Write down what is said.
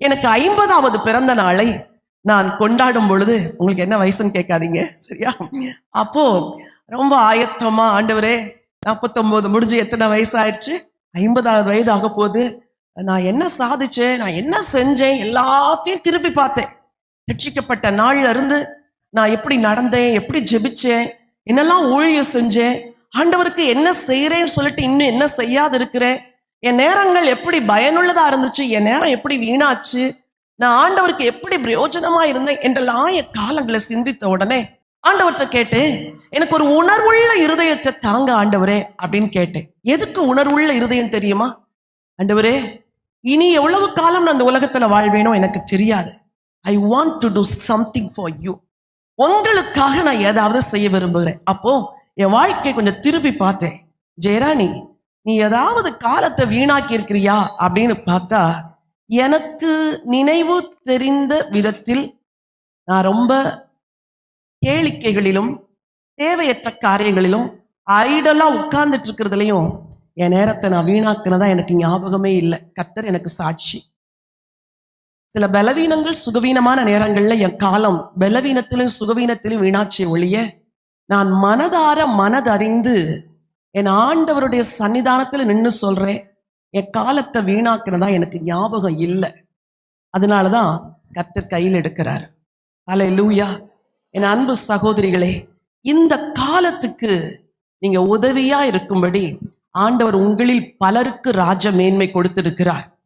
எனக்கு ஐம்பதாவது பிறந்த நாளை நான் கொண்டாடும் பொழுது உங்களுக்கு என்ன வயசுன்னு கேட்காதீங்க சரியா? அப்போ ரொம்ப ஆயத்தமா ஆண்டவரே நாற்பத்தொம்போது முடிஞ்சு எத்தனை வயசு ஆயிடுச்சு ஐம்பதாவது வயது ஆக போகுது நான் என்ன சாதிச்சேன் நான் என்ன செஞ்சேன் எல்லாத்தையும் திருப்பி பார்த்தேன். ரட்சிக்கப்பட்ட நாள்ல இருந்து நான் எப்படி நடந்தேன் எப்படி ஜெபிச்சேன் என்னெல்லாம் ஊழியம் செஞ்சேன் ஆண்டவருக்கு என்ன செய்யறேன்னு சொல்லிட்டு இன்னும் என்ன செய்யாது இருக்கிறேன் என் நேரங்கள் எப்படி பயனுள்ளதா இருந்துச்சு? என் நேரம் எப்படி வீணாச்சு? நான் ஆண்டவருக்கு எப்படி பிரயோஜனமா இருந்தேன்? என்றெல்லாம் என் காலங்களை சிந்தித்த உடனே ஆண்டவர்கிட்ட கேட்டேன் எனக்கு ஒரு உணர்வுள்ள இருதயத்தை தாங்க ஆண்டவரே அப்படின்னு கேட்டேன். எதுக்கு உணர்வுள்ள இருதயம் தெரியுமா? ஆண்டவரே இனி எவ்வளவு காலம் நான் அந்த உலகத்துல வாழ்வேனோ எனக்கு தெரியாது. I want to do something for you உங்களுக்காக நான் ஏதாவது செய்ய விரும்புகிறேன். அப்போ என் வாழ்க்கையை கொஞ்சம் திருப்பி பார்த்தேன். ஜெயராணி நீ ஏதாவது காலத்தை வீணாக்கி இருக்கிறியா அப்படின்னு பார்த்தா எனக்கு நினைவு தெரிந்த விதத்தில் நான் ரொம்ப கேளிக்கைகளிலும் தேவையற்ற காரியங்களிலும் ஐடலா உட்கார்ந்துட்டு இருக்கிறதுலையும் என் நேரத்தை நான் வீணாக்குனதா எனக்கு ஞாபகமே இல்லை. கத்தர் எனக்கு சாட்சி. சில பலவீனங்கள் சுகவீனமான நேரங்களில் என் காலம் பலவீனத்திலும் சுகவீனத்திலும் வீணாச்சே ஒழிய நான் மனதார மனதறிந்து என் ஆண்டவருடைய சன்னிதானத்துல நின்று சொல்றேன். என் காலத்தை வீணாக்குனதா எனக்கு ஞாபகம் இல்லை. அதனாலதான் கத்தர் கையில் எடுக்கிறார். அலை லூயா என் அன்பு சகோதரிகளே இந்த காலத்துக்கு நீங்க உதவியா இருக்கும்படி ஆண்டவர் உங்களில் பலருக்கு ராஜ மேன்மை கொடுத்திருக்கிறார்.